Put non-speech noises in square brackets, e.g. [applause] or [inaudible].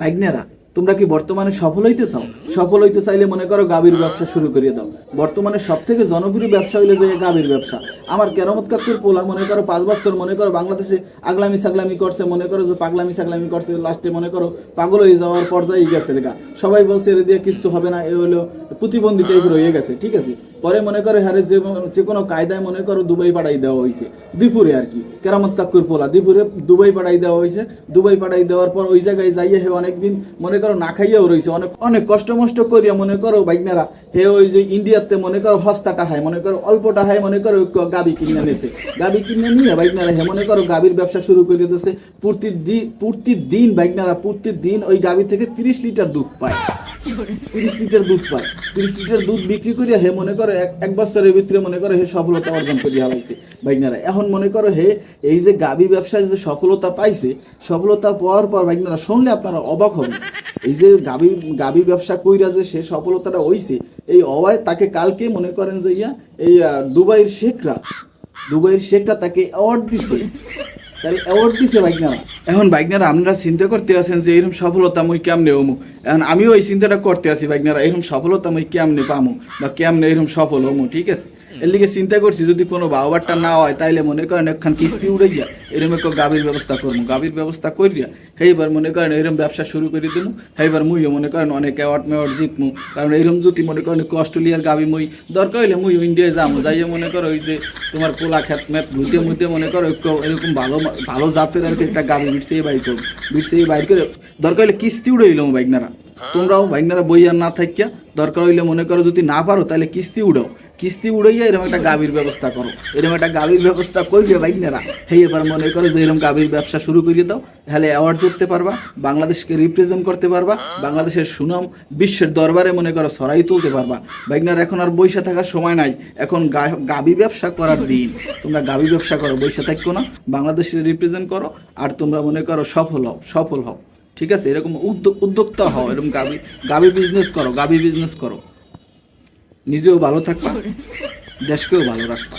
ভাগ্নেরা তোমরা কি বর্তমানে সফল হইতে চাও? সফল হইতে চাইলে মনে করো গাভীর ব্যবসা শুরু করিয়ে দাও। বর্তমানে সব থেকে জনপ্রিয় ব্যবসা হইলে যে গাভীর ব্যবসা। আমার কেরামত কাকুর পোলা মনে করো পাঁচ বছর মনে করো বাংলাদেশে আগলামি সাগলামি করছে, মনে করো যে পাগলামি সাগলামি করছে, লাস্টে মনে করো পাগল হয়ে যাওয়ার পর্যায়ে গেছে গা। সবাই বলছে এর দিয়ে কিছু হবে না, এ হলো প্রতিবন্ধী টাইপের হয়ে গেছে। ঠিক আছে? পরে মনে করে হারে যে যে কোনো কায়দায় মনে করো দুবাই পাঠাই দেওয়া হয়েছে। দুপুরে আর কি, কেরামত কাকুর পোলা। দুপুরে দুবাই পাঠাই দেওয়া হয়েছে। দুবাই পাঠাই দেওয়ার পর ওই জায়গায় যাইয়া হে অনেকদিন মনে করো না খাইয়াও রয়েছে অনেক অনেক কষ্ট মষ্ট করিয়া মনে করো বাইকনারা হে ওই যে ইন্ডিয়াতে মনে করো হস্তাটা হয় মনে করো অল্পটা হয় মনে করো গাবি কিনে নিয়েছে গাবি কিনে নিয়ে বাইকনারা হে মনে করো গাবির ব্যবসা শুরু করে দিয়েছে প্রতিদিন প্রতিদিন বাইকনারা প্রতিদিন ওই গাবি থেকে তিরিশ লিটার দুধ পায়। তিরিশ লিটার দুধ পায়। তিরিশ লিটার দুধ বিক্রি করিয়া হে মনে করে, এক এক বছরের ভিতরে মনে করে হে সফলতা অর্জন করিয়া হালাইছে বাইকনারা এখন মনে করো হে, এই যে গাবি ব্যবসায় যে সফলতা পাইছে, সফলতা পাওয়ার পর বাইকনারা শুনলে আপনারা অবাক হবেন। এই যে গাবি গাবি ব্যবসা কইরা যে সে সফলতাটা হইছে, এই অবায় তাকে কালকে মনে করেন যে ইয়া, এই দুবাইয়ের শেখরা দুবাইয়ের শেখরা তাকে অ্যাওয়ার্ড দিছে। তাহলে অ্যাওয়ার্ড দিছে বাইকনারা এখন বাইকনারা আপনারা চিন্তা করতে আছেন যে এরকম সফলতা মুই কেমনে হমু? এখন আমিও এই চিন্তাটা করতে আছি বাইকনারা এরকম সফলতা মুই কেমনে পামু বা কেমনে এরকম সফল হমু, ঠিক আছে? এর লিগে চিন্তা করছি যদি কোনো বাবারটা না হয় তাইলে মনে করেন একখান কিস্তি উড়ে গিয়া এরকম একটা গাভীর ব্যবস্থা করব গাভীর ব্যবস্থা করিয়া সেইবার মনে করেন এরকম ব্যবসা শুরু করে দেবো সেইবার মুইও মনে করেন অনেক অ্যাওয়ার্ড মেওয়ার্ড জিতমু। কারণ এরকম যদি মনে করেন অস্ট্রেলিয়ার গাভী মুই দরকার হইলে মুই ইন্ডিয়ায় যাব যাইয়ে মনে করো ওই যে তোমার পোলা খেত মেত ঘুরতে মুইতে মনে করো একটু এরকম ভালো ভালো জাতের আর কি একটা গাভী বিটছে এই বাইক করব বিটছে এই বাইক করে দরকার হইলে কিস্তি উড়ে হইলাম বাইকনারা তোমরাও বাইকনারা বইয়ার না থাকিয়া দরকার হইলে মনে করো যদি না পারো তাহলে কিস্তি উড়াও। কিস্তি উড়াইয়া এরকম একটা গাভীর ব্যবস্থা করো। এরকম একটা গাভীর ব্যবস্থা করবে বাইকনারা হেই, এবার মনে করো যে এরকম গাভীর ব্যবসা শুরু করিয়ে দাও, তাহলে অ্যাওয়ার্ড জিততে পারবা, বাংলাদেশকে রিপ্রেজেন্ট করতে পারবা, বাংলাদেশের সুনাম বিশ্বের দরবারে মনে করো সরাই তুলতে পারবা। বাইকনার এখন আর বৈশা থাকার সময় নাই, এখন গাভী ব্যবসা করার দিন। তোমরা গাভী ব্যবসা করো বৈশা থাকো না বাংলাদেশের রিপ্রেজেন্ট করো, আর তোমরা মনে করো সফল হও সফল হও। ঠিক আছে? এরকম উদ্যোক্তা হও, এরকম গাভী গাভী বিজনেস করো, গাভী বিজনেস করো। নিজেও ভালো থাকবা [laughs] দেশকেও ভালো রাখবা।